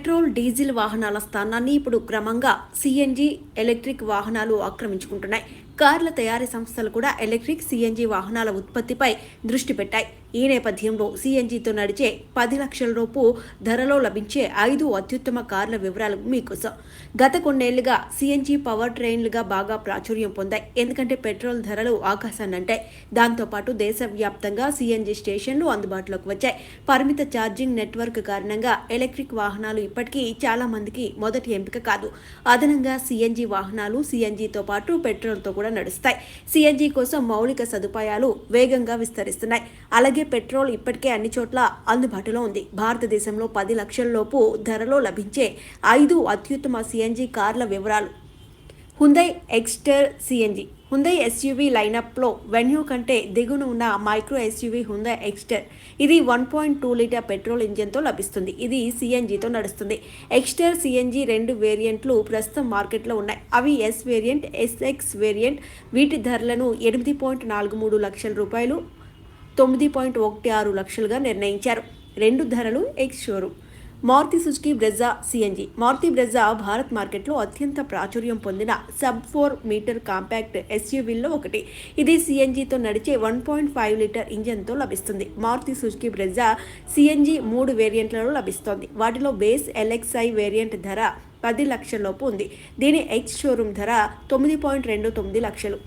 Petrol diesel వాహనాల స్థానాన్ని ఇప్పుడు క్రమంగా సిఎన్జి ఎలక్ట్రిక్ వాహనాలు ఆక్రమించుకుంటున్నాయి. కార్ల తయారీ సంస్థలు కూడా ఎలక్ట్రిక్ సిఎన్జి వాహనాల ఉత్పత్తిపై దృష్టి పెట్టాయి. ఈ నేపథ్యంలో సీఎన్జీతో నడిచే పది లక్షల రూపు ధరలో లభించే ఐదు అత్యుత్తమ కార్ల వివరాలు మీకోసం. గత కొన్నేళ్ళుగా సీఎన్జీ పవర్ ట్రైన్లుగా బాగా ప్రాచుర్యం పొందాయి. ఎందుకంటే పెట్రోల్ ధరలు ఆకాశాన్ని అంటాయి దాంతోపాటు దేశవ్యాప్తంగా సీఎన్జీ స్టేషన్లు అందుబాటులోకి వచ్చాయి. పరిమిత ఛార్జింగ్ నెట్వర్క్ కారణంగా ఎలక్ట్రిక్ వాహనాలు ఇప్పటికీ చాలా మందికి మొదటి ఎంపిక కాదు. అదనంగా సీఎన్జీ వాహనాలు సీఎన్జీతో పాటు పెట్రోల్తో కూడా నడుస్తాయి. సిఎన్జి కోసం మౌలిక సదుపాయాలు వేగంగా విస్తరిస్తున్నాయి. అలాగే పెట్రోల్ ఇప్పటికే అన్ని చోట్ల అందుబాటులో ఉంది. భారతదేశంలో పది లక్షల్లోపు ధరలో లభించే ఐదు అత్యుత్తమ సిఎన్జి కార్ల వివరాలు. Hyundai Exter CNG Hyundai SUV లైనప్లో Venue కంటే దిగున ఉన్న మైక్రో ఎస్యూవీ హుందై ఎక్స్టర్ ఇది one point two litre petrol ఇంజిన్తో లభిస్తుంది. ఇది సిఎన్జితో నడుస్తుంది. ఎక్స్టర్ సిఎన్జి రెండు వేరియంట్లు ప్రస్తుతం మార్కెట్లో ఉన్నాయి. అవి ఎస్ వేరియంట్ ఎస్ఎక్స్ వేరియంట్ వీటి ధరలను ఎనిమిది పాయింట్ నాలుగు మూడు లక్షల రూపాయలు తొమ్మిది పాయింట్ ఒకటి ఆరు లక్షలుగా నిర్ణయించారు. రెండు ధరలు ex showroom. Maruti Suzuki Brezza CNG Maruti Brezza Bharat మార్కెట్లో అత్యంత ప్రాచుర్యం పొందిన సబ్ ఫోర్ మీటర్ కాంపాక్ట్ ఎస్యూవీల్లో ఒకటి. ఇది సిఎన్జితో నడిచే వన్ పాయింట్ ఫైవ్ లీటర్ ఇంజన్తో లభిస్తుంది. మారుతి సుజుకి బ్రెజా సిఎన్జి మూడు వేరియంట్లలో లభిస్తోంది. వాటిలో బేస్ ఎల్ఎక్స్ఐ వేరియంట్ ధర పది లక్షల్లోపు ఉంది. దీని ఎక్స్ షోరూమ్ ధర తొమ్మిది పాయింట్ రెండు తొమ్మిది లక్షలు.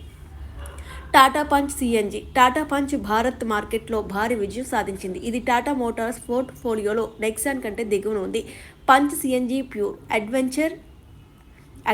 Tata Punch CNG Tata Punch Bharat మార్కెట్లో భారీ విజయం సాధించింది. ఇది టాటా మోటార్స్ పోర్ట్ఫోలియోలో నెక్సాన్ కంటే దిగువన ఉంది. Punch CNG pure adventure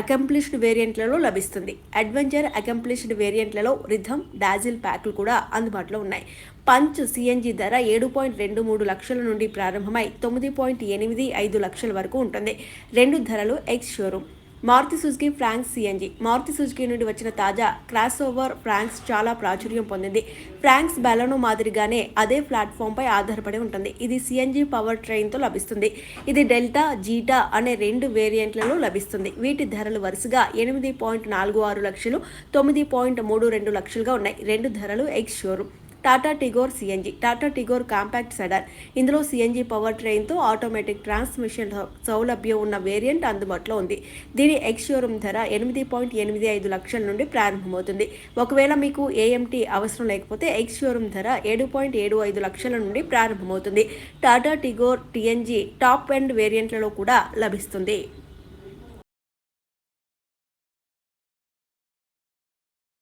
accomplished వేరియంట్లలో లభిస్తుంది. అడ్వెంచర్ అకంప్లిష్డ్ వేరియంట్లలో రిథమ్ డాజిల్ ప్యాక్లు కూడా అందుబాటులో ఉన్నాయి. పంచ్ సిఎన్జి ధర ఏడు పాయింట్ రెండు మూడు లక్షల నుండి ప్రారంభమై తొమ్మిది పాయింట్ ఎనిమిది ఐదు లక్షల వరకు ఉంటుంది. రెండు ధరలు ex showroom. Maruti Suzuki Fronx CNG. Maruti Suzuki నుండి వచ్చిన తాజా క్రాస్ ఓవర్ ఫ్రాంక్స్ చాలా ప్రాచుర్యం పొందింది. ఫ్రాంక్స్ బెలనో మాదిరిగానే అదే ప్లాట్ఫామ్పై ఆధారపడి ఉంటుంది. ఇది సిఎన్జి పవర్ ట్రైన్తో లభిస్తుంది. ఇది డెల్టా జీటా అనే రెండు వేరియంట్లలో లభిస్తుంది. వీటి ధరలు వరుసగా ఎనిమిది పాయింట్ నాలుగు ఆరు లక్షలు తొమ్మిది పాయింట్ మూడు రెండు లక్షలుగా ఉన్నాయి. రెండు ధరలు ex showroom. Tata Tigor CNG Tata Tigor compact sedan ఇందులో సిఎన్జి పవర్ ట్రైన్తో ఆటోమేటిక్ ట్రాన్స్మిషన్ సౌలభ్యం ఉన్న వేరియంట్ అందుబాటులో ఉంది. దీని ఎక్స్ షోరూమ్ ధర ఎనిమిది పాయింట్ ఎనిమిది ఐదు లక్షల నుండి ప్రారంభమవుతుంది. ఒకవేళ మీకు ఏఎంటీ అవసరం లేకపోతే ఎక్స్ షోరూమ్ ధర ఏడు పాయింట్ ఏడు ఐదు లక్షల నుండి ప్రారంభమవుతుంది. Tata Tigor CNG top end వేరియంట్లలో కూడా లభిస్తుంది.